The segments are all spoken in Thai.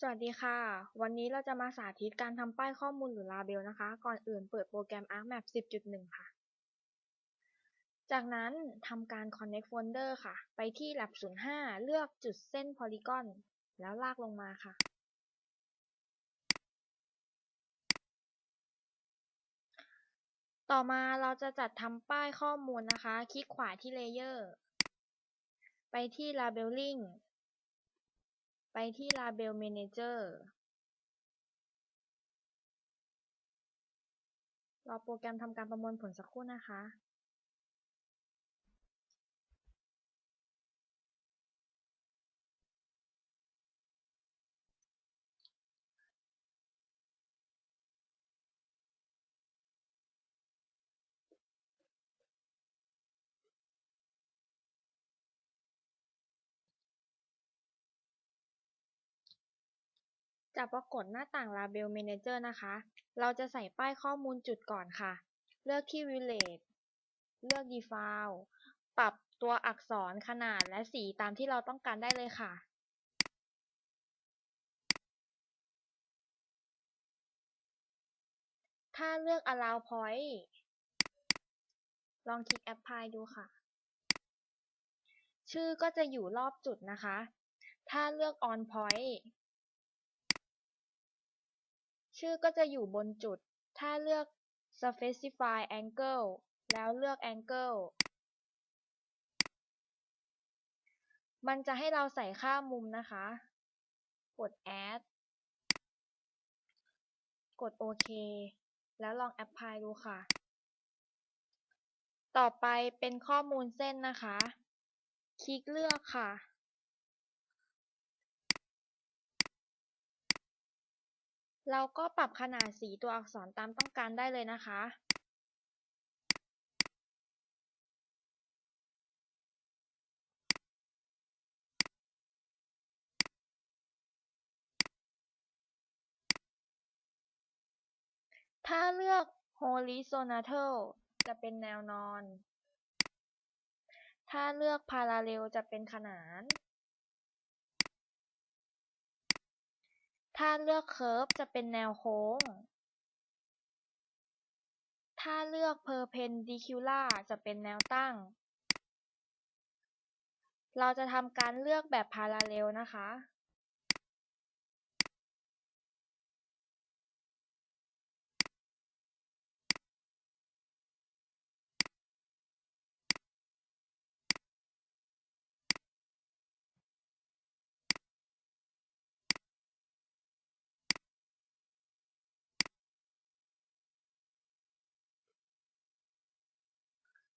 สวัสดีค่ะ วันนี้เราจะมาสาธิตการทำป้ายข้อมูลหรือ Label นะคะ ก่อนอื่นเปิดโปรแกรม ArcMap 10.1 ค่ะ จากนั้นทำการ Connect Folder ค่ะ ไปที่ Lab 05 เลือกจุดเส้น Polygon แล้วลากลงมาค่ะ ต่อมาเราจะจัดทำป้ายข้อมูลนะคะ คลิกขวาที่ Layer ไปที่ Labeling ไปที่ Label Manager รอโปรแกรมทำการประมวลผลสักครู่นะคะ จะปรากฏหน้าต่าง Label Manager นะคะ เราจะใส่ป้ายข้อมูลจุดก่อนค่ะ เลือกที่ Village เลือก Default ปรับตัวอักษรขนาดและสีตามที่เราต้องการได้เลยค่ะถ้าเลือก Allow Point ลองคลิก Apply ดูค่ะ ชื่อก็จะอยู่รอบจุดนะคะ ถ้าเลือก On Point ชื่อก็จะอยู่บนจุด ถ้าเลือก Specify Angle แล้วเลือก Angle มันจะให้เราใส่ค่ามุมนะคะ กด Add กดโอเค แล้วลอง Apply ดูค่ะ ต่อไปเป็นข้อมูลเส้นนะคะ คลิกเลือกค่ะ เราก็ปรับขนาดสีตัวอักษรตามต้องการได้เลยนะคะถ้าเลือก Horizontal จะเป็นแนวนอน ถ้าเลือก Parallel จะเป็นขนาน ถ้าเลือกเคิร์ฟจะเป็นแนวโค้ง ถ้าเลือกเพอร์เพนดิคิวล่าจะเป็นแนวตั้ง เราจะทำการเลือกแบบพาราเลลนะคะ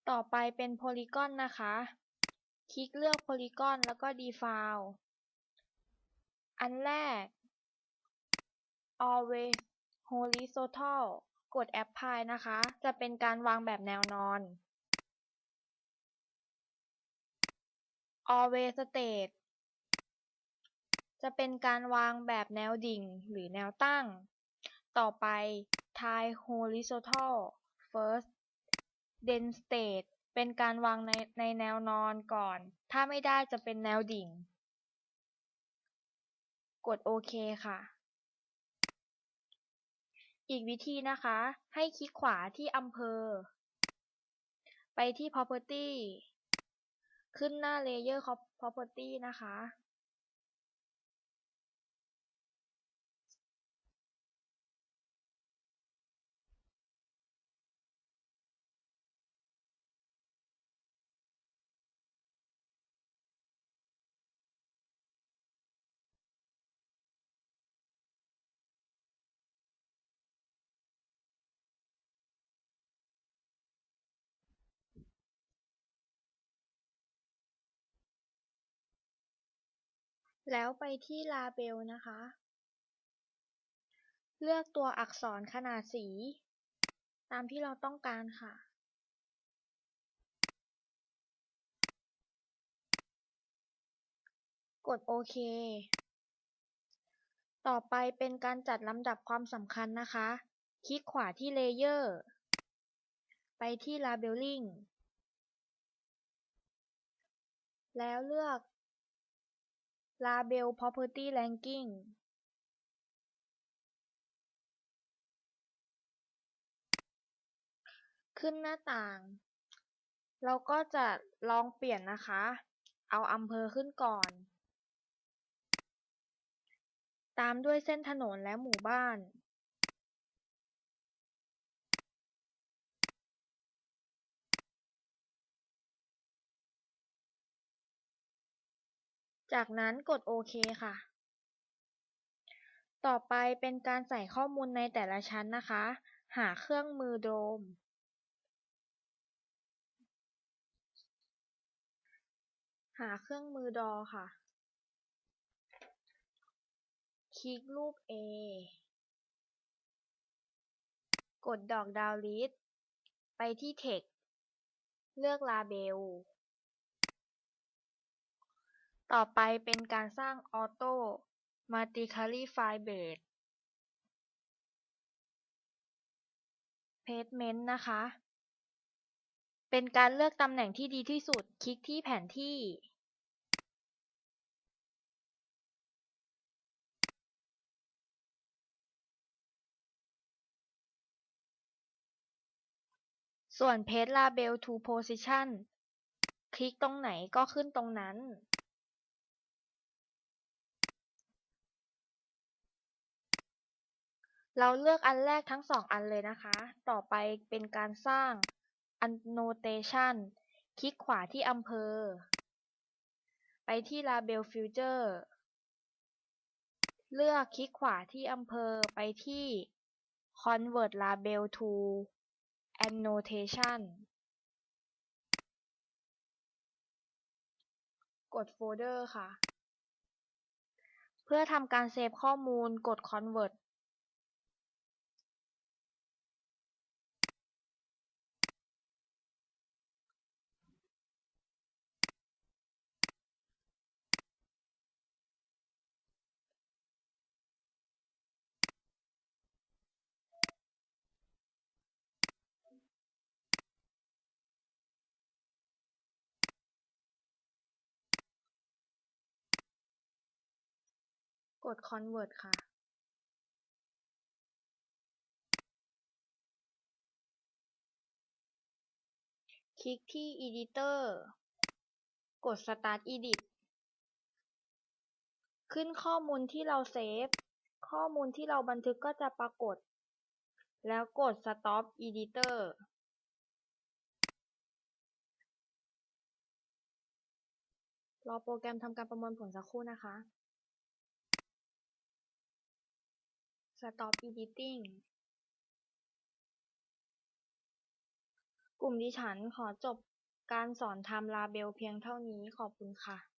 ต่อไปเป็น Polygon นะคะ คลิกเลือก Polygon แล้วก็ Default อันแรก Always Horizontal กด Apply นะคะ จะเป็นการวางแบบแนวนอน Always Straight จะเป็นการวางแบบแนวดิ่งหรือแนวตั้ง ต่อไป Try Horizontal First then Straight เป็นการวางในในแนวนอนก่อน ถ้าไม่ได้จะเป็นแนวดิ่ง กดโอเคค่ะ อีกวิธีนะคะ ให้คลิกขวาที่อำเภอ ไปที่ Property ขึ้นหน้า Layer Property นะคะ แล้วไปที่ Label นะคะ เลือกตัวอักษรขนาดสี ตามที่เราต้องการค่ะ กดโอเค ต่อไปเป็นการจัดลำดับความสำคัญนะคะ คลิกขวาที่ Layer ไปที่ Labeling แล้วเลือก ลาเบลพร็อพเพอร์ตี้แรนกิ้งขึ้นหน้าต่าง เราก็จะลองเปลี่ยนนะคะ เอาอำเภอขึ้นก่อน ตามด้วยเส้นถนนและหมู่บ้าน จากนั้นกดโอเคค่ะ ต่อไปเป็นการใส่ข้อมูลในแต่ละชั้นนะคะ หาเครื่องมือโดม หาเครื่องมือดอค่ะ คลิกรูป A กดดอกดาวลิสไปที่ Text เลือก Label ต่อไปเป็นการสร้าง Auto Magically Find Base Placement นะคะ เป็นการเลือกตำแหน่งที่ดีที่สุด คลิกที่แผนที่ ส่วน Paste Label to Position คลิกตรงไหนก็ขึ้นตรงนั้น เราเลือกอันแรกทั้งสองอันเลยนะคะ ต่อไปเป็นการสร้าง Annotation คลิกขวาที่อำเภอ ไปที่ Label Filter เลือกคลิกขวาที่อำเภอไปที่ Convert Label to Annotation กดโฟลเดอร์ค่ะ เพื่อทำการเซฟข้อมูลกด Convert กด Convert ค่ะคลิกที่ Editor กด Start Edit ขึ้นข้อมูลที่เราเซฟ ข้อมูลที่เราบันทึกก็จะปรากฏ แล้วกด Stop Editor รอโปรแกรมทำการประมวลผลสักครู่นะคะ Stop Editing กลุ่มดิฉันขอจบการสอนทำลาเบลเพียงเท่านี้ ขอบคุณค่ะ